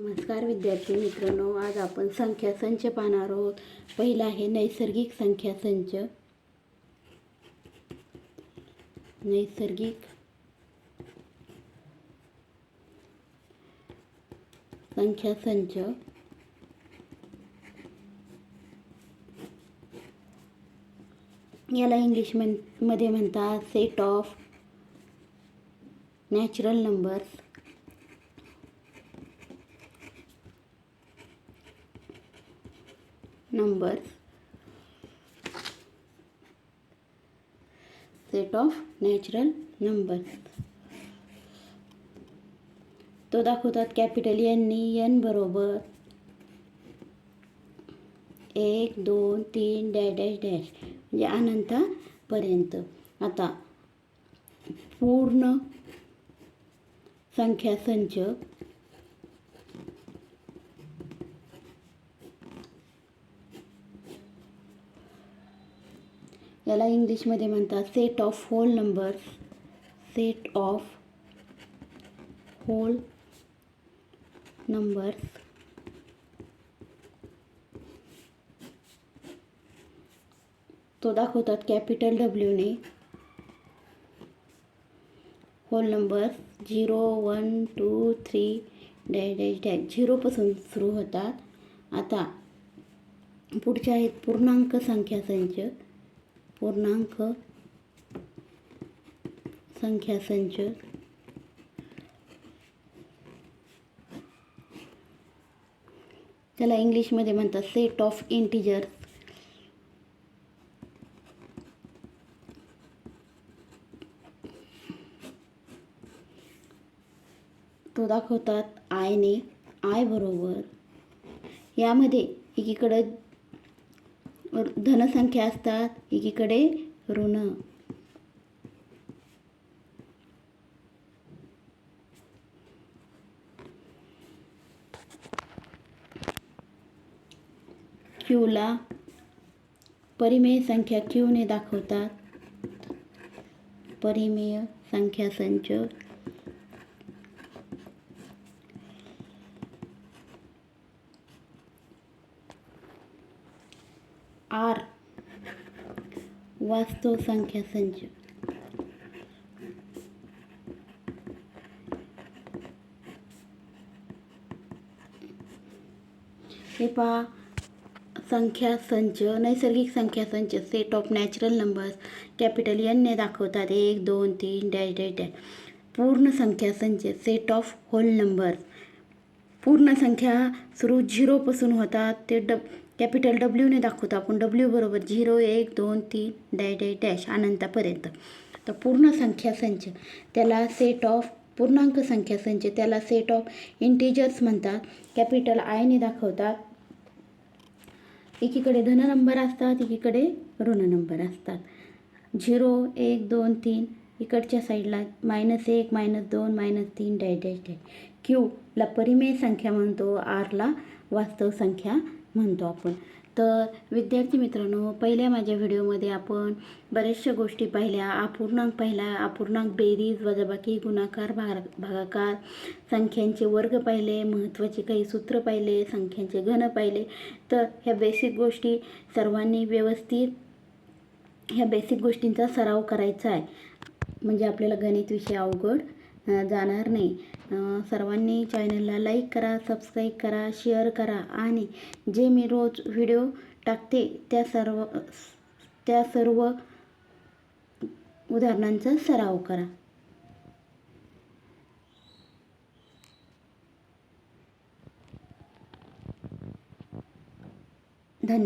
नमस्कार विद्यार्थी मित्रांनो आज आपण संख्या संच पाहणार आहोत. पहिला आहे नैसर्गिक संख्या संच. नैसर्गिक संख्या संच. याला इंग्लिशमध्ये म्हणतात set of natural numbers number. Set of natural number तो दाखवतात कॅपिटल यांनी एन बरोबर. एक दोन तीन डॅश डॅश डॅश. म्हणजे अनंतापर्यंत. आता पूर्ण संख्या संच याला इंग्लिशमध्ये म्हणतात set of whole numbers set of whole numbers तो दाखवतात capital डब्ल्यूने whole numbers zero one two three dash dash dash झिरोपासून सुरू होतात. आता पुढच्या आहेत पूर्णांक संख्या संच. पूर्णांक संख्या संच त्याला इंग्लिशमध्ये म्हणतात सेट ऑफ इंटीजर तो दाखवतात आयने आय बरोबर. यामध्ये एकीकडं धनसंख्या असतात एकीकडे ऋण. क्यूला परिमेय संख्या क्यूने दाखवतात. परिमेय संख्या संच. आर. वास्तव संख्या संच. हे पहा संख्या संच नैसर्गिक संख्या संच set of natural numbers capital एनने दाखवतात. एक दोन तीन डॅश डॅश डॅश. पूर्ण संख्या संच सेट ऑफ होल नंबर्स पूर्ण संख्या सुरू झिरोपासून होतात. ते डब कॅपिटल डब्ल्यूने दाखवतो आपण. डब्ल्यू बरोबर झिरो एक दोन तीन डॅ डॅ डॅश अनंतापर्यंत. तर पूर्ण संख्या संच त्याला सेट ऑफ पूर्णांक संख्या संच त्याला सेट ऑफ इंटिजर्स म्हणतात. कॅपिटल आयने दाखवतात. एकीकडे धन नंबर असतात एकीकडे ऋण नंबर असतात. झिरो एक दोन तीन इकडच्या साईडला मायनस एक मायनस दोन मायनस तीन डॅश डॅश डॅश क्यूला परिमेय संख्या म्हणतो आरला वास्तव संख्या म्हणतो आपण. तर विद्यार्थी मित्रांनो पहिल्या माझ्या व्हिडिओमध्ये आपण बऱ्याचशा गोष्टी पाहिल्या. अपूर्णांक पाहिला. अपूर्णांक बेरीज वजाबाकी गुणाकार भाग भागाकार संख्यांचे वर्ग पाहिले महत्त्वाचे काही सूत्र पाहिले संख्यांचे घन पाहिले. तर ह्या बेसिक गोष्टी सर्वांनी व्यवस्थित ह्या बेसिक गोष्टींचा सराव करायचा आहे. म्हणजे आपल्याला गणित विषय अवघड जाणार नाही. सर्वांनी चॅनलला लाईक करा सबस्क्राईब करा शेअर करा आणि जे मी रोज व्हिडिओ टाकते त्या सर्व त्या सर्व उदाहरणांचा सराव करा.